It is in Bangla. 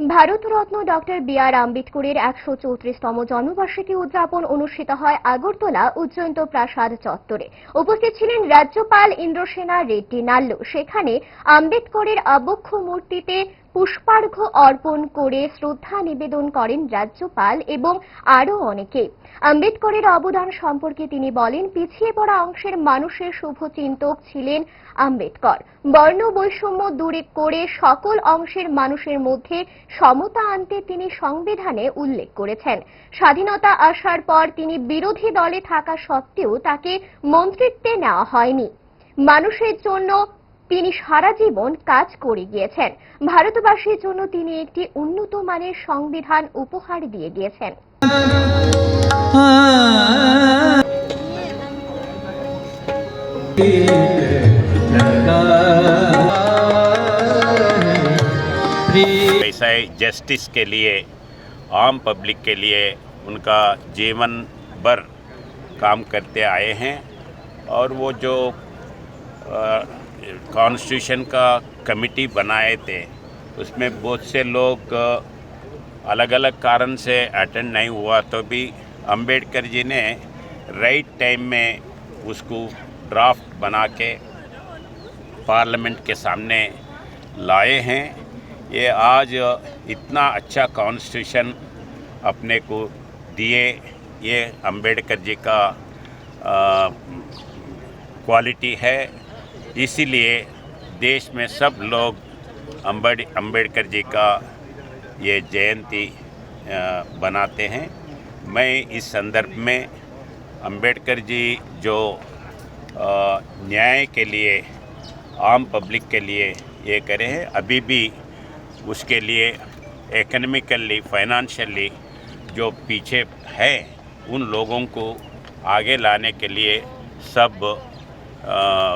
ভারতরত্ন ডক্টর বি আর আম্বেদকরের একশো চৌত্রিশতম জন্মবার্ষিকী উদযাপন অনুষ্ঠিত হয় আগরতলা উজ্জয়ন্ত প্রাসাদ চত্বরে। উপস্থিত ছিলেন রাজ্যপাল ইন্দ্রসেনা রেড্ডি নাল্লু। সেখানে আম্বেদকরের আবক্ষ মূর্তিতে পুষ্পার্ঘ্য অর্পণ করে শ্রদ্ধা নিবেদন করেন রাজ্যপাল এবং আরও অনেকে। আম্বেদকরের অবদান সম্পর্কে তিনি বলেন, পিছিয়ে পড়া অংশের মানুষের শুভচিন্তক ছিলেন আম্বেদকর। বর্ণ বৈষম্য দূরে করে সকল অংশের মানুষের মধ্যে সমতা আনতে তিনি সংবিধানে উল্লেখ করেছেন। স্বাধীনতা আসার পর তিনি বিরোধী দলে থাকা সত্ত্বেও তাকে মন্ত্রিত্বে নেওয়া হয়নি। মানুষের জন্য তিনি সারা জীবন কাজ করে গিয়েছেন ভারতবাসীর জন্য তিনি একটি উন্নত মানের সংবিধান উপহার দিয়ে গিয়েছেন वैसा ही जस्टिस के लिए आम पब्लिक के लिए उनका जीवन भर काम करते आए हैं और वो जो कॉन्स्टिट्यूशन का कमिटी बनाए थे, उसमें बहुत से लोग अलग अलग कारण से अटेंड नहीं हुआ तो भी अंबेडकर जी ने राइट टाइम में उसको ड्राफ्ट बना के पार्लियामेंट के सामने लाए हैं। ये आज इतना अच्छा कॉन्स्टिट्यूशन अपने को दिए, ये अंबेडकर जी का क्वालिटी है। इसीलिए देश में सब लोग अम्बेड अंबेडकर जी का ये जयंती बनाते हैं। मैं इस संदर्भ में अंबेडकर जी जो न्याय के लिए आम पब्लिक के लिए ये करे हैं अभी भी उसके लिए इकोनॉमिकली फाइनेंशियली जो पीछे है उन लोगों को आगे लाने के लिए सब अ,